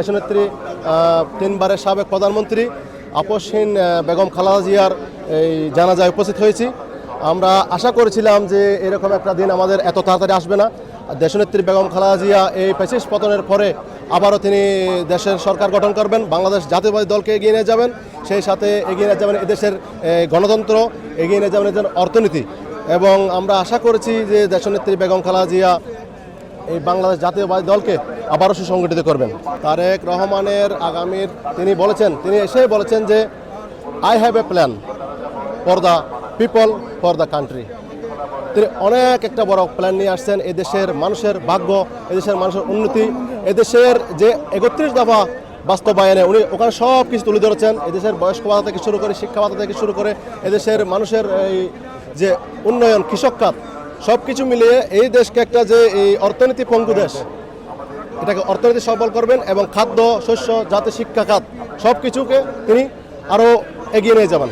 দেশনেত্রী তিনবারের সাবেক প্রধানমন্ত্রী আপসহীন বেগম খালেদা জিয়ার এই জানাজায় উপস্থিত হয়েছি। আমরা আশা করেছিলাম যে এরকম একটা দিন আমাদের এত তাড়াতাড়ি আসবে না। দেশনেত্রী বেগম খালেদা জিয়া এই ফ্যাসিস্ট পতনের পরে আবারও তিনি দেশের সরকার গঠন করবেন, বাংলাদেশ জাতীয়বাদী দলকে এগিয়ে নিয়ে যাবেন, সেই সাথে এগিয়ে নিয়ে যাবেন এদেশের গণতন্ত্র, এগিয়ে নিয়ে যাবেন এদের অর্থনীতি। এবং আমরা আশা করেছি যে দেশনেত্রী বেগম খালেদা জিয়া এই বাংলাদেশ জাতীয়বাদী দলকে আবারও সুসংগঠিত করবেন। তারেক রহমানের আগামীর তিনি বলেছেন, তিনি এসেই বলেছেন যে I have a plan for the people for the country তিনি অনেক একটা বড় প্ল্যান নিয়ে আসছেন, এদেশের মানুষের ভাগ্য, এদেশের মানুষের উন্নতি, এদেশের যে একত্রিশ দফা বাস্তবায়নে উনি ওখানে সব কিছু তুলে ধরেছেন, এদেশের বয়স্ক ভাতা থেকে শুরু করে, শিক্ষা ভাতা থেকে শুরু করে, এদেশের মানুষের এই যে উন্নয়ন, কৃষক খাত সব কিছু মিলিয়ে এই দেশকে একটা যে এই অর্থনীতি পঙ্গু দেশ, এটাকে অর্থনীতি সবল করবেন এবং খাদ্য, শস্য, জাতীয় শিক্ষা, খাত সব কিছুকে তিনি আরও এগিয়ে নিয়ে যাবেন।